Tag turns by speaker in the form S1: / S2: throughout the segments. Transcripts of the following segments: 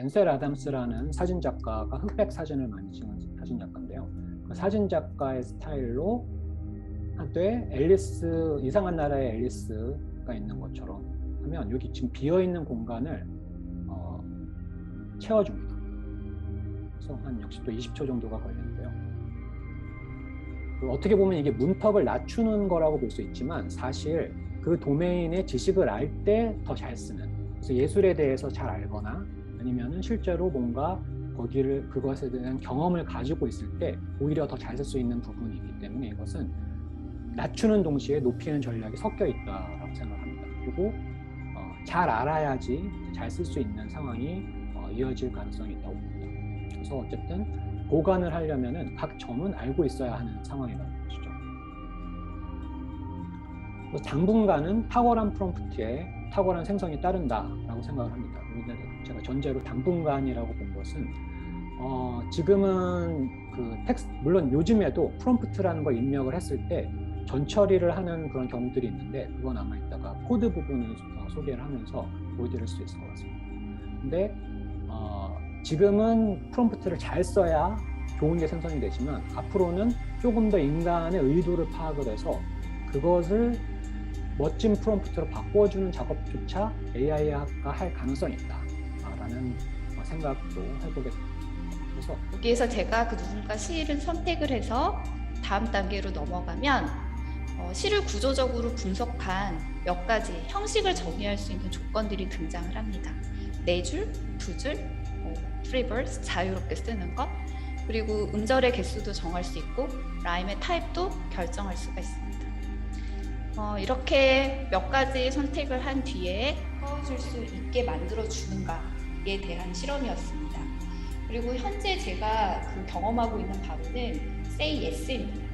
S1: 앤셀 아담스라는 사진 작가가 흑백 사진을 많이 찍은 사진 작가인데요. 그 사진 작가의 스타일로 한때 앨리스 이상한 나라의 앨리스가 있는 것처럼 하면 여기 지금 비어 있는 공간을 어, 채워줍니다. 그래서 한 역시 또 20초 정도가 걸리는데요. 그 어떻게 보면 이게 문턱을 낮추는 거라고 볼 수 있지만 사실 그 도메인의 지식을 알 때 더 잘 쓰는 그래서 예술에 대해서 잘 알거나 아니면은 실제로 뭔가 거기를 그것에 대한 경험을 가지고 있을 때 오히려 더 잘 쓸 수 있는 부분이기 때문에 이것은 낮추는 동시에 높이는 전략이 섞여 있다라고 생각합니다. 그리고 어, 잘 알아야지 잘 쓸 수 있는 상황이 어, 이어질 가능성이 있다고 봅니다. 그래서 어쨌든 보관을 하려면은 각 점은 알고 있어야 하는 상황이라는 것이죠. 그래서 당분간은 탁월한 프롬프트에 탁월한 생성이 따른다라고 생각을 합니다. 제가 전제로 당분간이라고 본 것은 어, 지금은 그 텍스 물론 요즘에도 프롬프트라는 걸 입력을 했을 때 전처리를 하는 그런 경우들이 있는데 그건 아마 이따가 코드 부분을 어, 소개를 하면서 보여드릴 수 있을 것 같습니다. 근데 어, 지금은 프롬프트를 잘 써야 좋은 게 생성이 되지만 앞으로는 조금 더 인간의 의도를 파악을 해서 그것을 멋진 프롬프트로 바꿔주는 작업조차 AI가 할 가능성이 있다라는 어, 생각도 해보게. 그래서
S2: 여기에서 제가 그 누군가 시를 선택을 해서 다음 단계로 넘어가면 어, 시를 구조적으로 분석한 몇 가지 형식을 정의할 수 있는 조건들이 등장을 합니다. 네 줄, 두 줄, 뭐, 프리버스 자유롭게 쓰는 것, 그리고 음절의 개수도 정할 수 있고 라임의 타입도 결정할 수가 있습니다. 어, 이렇게 몇 가지 선택을 한 뒤에 꺼줄 수 있게 만들어 주는가에 대한 실험이었습니다. 그리고 현재 제가 그 경험하고 있는 바로는 Say Yes입니다.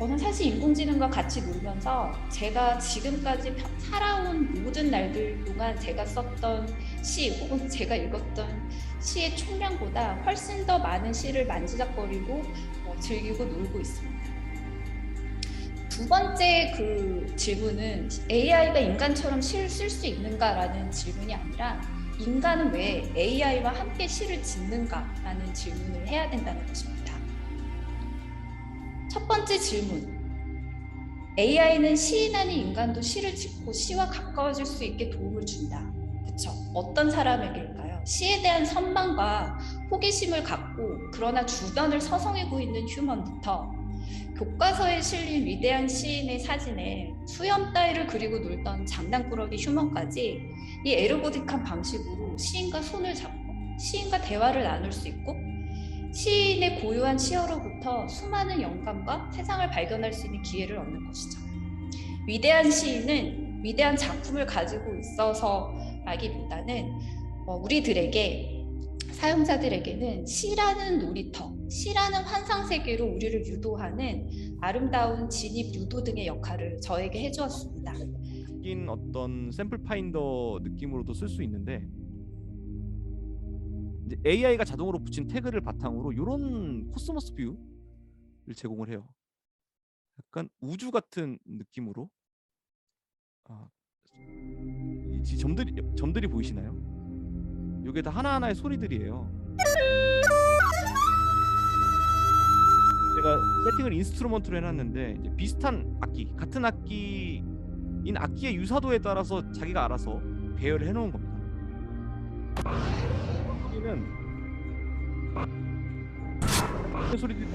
S2: 저는 사실 인공지능과 같이 놀면서 제가 지금까지 펴- 살아온 모든 날들 동안 제가 썼던 시 혹은 제가 읽었던 시의 총량보다 훨씬 더 많은 시를 만지작거리고 어, 즐기고 놀고 있습니다. 두 번째 그 질문은 AI가 인간처럼 시를 쓸 수 있는가라는 질문이 아니라 인간은 왜 AI와 함께 시를 짓는가라는 질문을 해야 된다는 것입니다. 첫 번째 질문. AI는 시인 아닌 인간도 시를 짓고 시와 가까워질 수 있게 도움을 준다. 그쵸? 어떤 사람에게일까요? 시에 대한 선망과 호기심을 갖고 그러나 주변을 서성이고 있는 휴먼부터 교과서에 실린 위대한 시인의 사진에 수염 따위를 그리고 놀던 장난꾸러기 휴먼까지 이 에르고딕한 방식으로 시인과 손을 잡고 시인과 대화를 나눌 수 있고 시인의 고유한 시어로부터 수많은 영감과 세상을 발견할 수 있는 기회를 얻는 것이죠. 위대한 시인은 위대한 작품을 가지고 있어서 라기보다는 어, 우리들에게 사용자들에게는 시라는 놀이터, 시라는 환상 세계로 우리를 유도하는 아름다운 진입 유도 등의 역할을 저에게 해주었습니다.
S3: 긴 어떤 샘플 파인더 느낌으로도 쓸 수 있는데 이제 AI가 자동으로 붙인 태그를 바탕으로 이런 코스모스 뷰를 제공을 해요. 약간 우주 같은 느낌으로 아, 이 지- 점들이 점들이 보이시나요? 이게 다 하나하나의 소리들이에요. 제가 세팅을 인스트루먼트로 해놨는데 비슷한 악기, 같은 악기인 악기의 유사도에 따라서 자기가 알아서 배열을 해놓은 겁니다. 이런 소리들이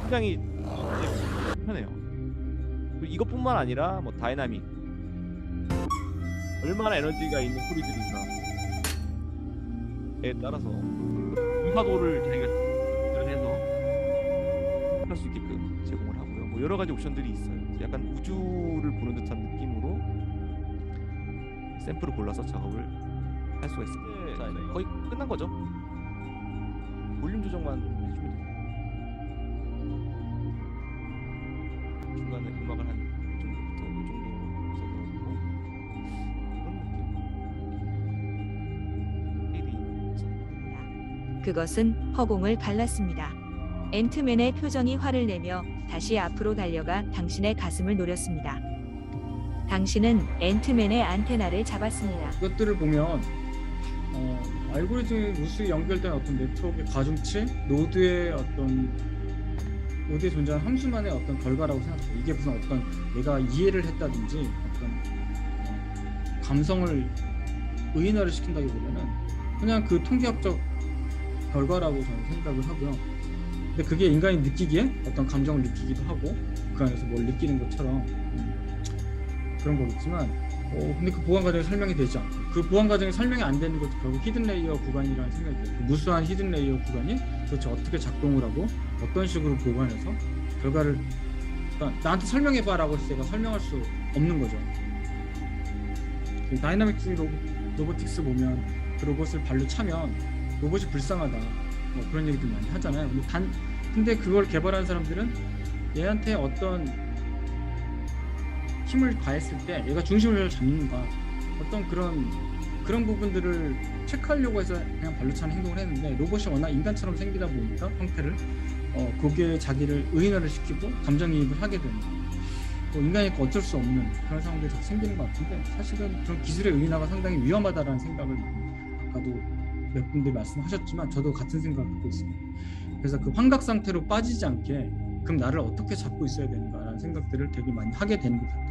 S3: 굉장히 편해요. 이것뿐만 아니라 뭐 다이나믹 얼마나 에너지가 있는 소리들인가에 따라서 유사도를 자기가 조절해서 할 수 있게끔 제공을 하고요. 뭐 여러 가지 옵션들이 있어요. 약간 우주를 보는 듯한 느낌으로 샘플을 골라서 작업을 할 수가 있습니다. 자, 이제 거의 끝난 거죠. 볼륨 조정만 좀 해주면 돼요.
S4: 그것은 허공을 갈랐습니다. 앤트맨의 표정이 화를 내며 다시 앞으로 달려가 당신의 가슴을 노렸습니다. 당신은 앤트맨의 안테나를 잡았습니다.
S5: 이것들을 보면 어, 알고리즘 우수히 연결된 어떤 네트워크의 가중치, 노드의 어떤 노드에 존재하는 함수만의 어떤 결과라고 생각해요. 이게 무슨 어떤 내가 이해를 했다든지 어떤 어, 감성을 의인화를 시킨다기보다는 그냥 그 통계학적 결과라고 저는 생각을 하고요. 근데 그게 인간이 느끼기에 어떤 감정을 느끼기도 하고 그 안에서 뭘 느끼는 것처럼 음, 그런 거겠지만 어, 근데 그 보안 과정이 설명이 되지 않고 그 보안 과정이 설명이 안 되는 것도 결국 히든 레이어 구간이라는 생각이 들어요. 그 무수한 히든 레이어 구간이 도대체 어떻게 작동을 하고 어떤 식으로 보관해서 결과를 그러니까 나한테 설명해봐라고 해서 제가 설명할 수 없는 거죠. 그 다이나믹스 로, 로보틱스 보면 그 로봇을 발로 차면 로봇이 불쌍하다. 뭐 그런 얘기들 많이 하잖아요. 근데 단 근데 그걸 개발한 사람들은 얘한테 어떤 힘을 가했을 때 얘가 중심을 잡는가. 어떤 그런 그런 부분들을 체크하려고 해서 그냥 발로 차는 행동을 했는데 로봇이 워낙 인간처럼 생기다 보니까 형태를 어 거기에 자기를 의인화를 시키고 감정이입을 하게 되는. 뭐 인간이니까 어쩔 수 없는 그런 상황들이 자꾸 생기는 것 같은데 사실은 그런 기술의 의인화가 상당히 위험하다라는 생각을 아까도 몇 분들이 말씀하셨지만 저도 같은 생각을 갖고 있습니다. 그래서 그 환각 상태로 빠지지 않게 그럼 나를 어떻게 잡고 있어야 되는가라는 생각들을 되게 많이 하게 되는 것 같아요.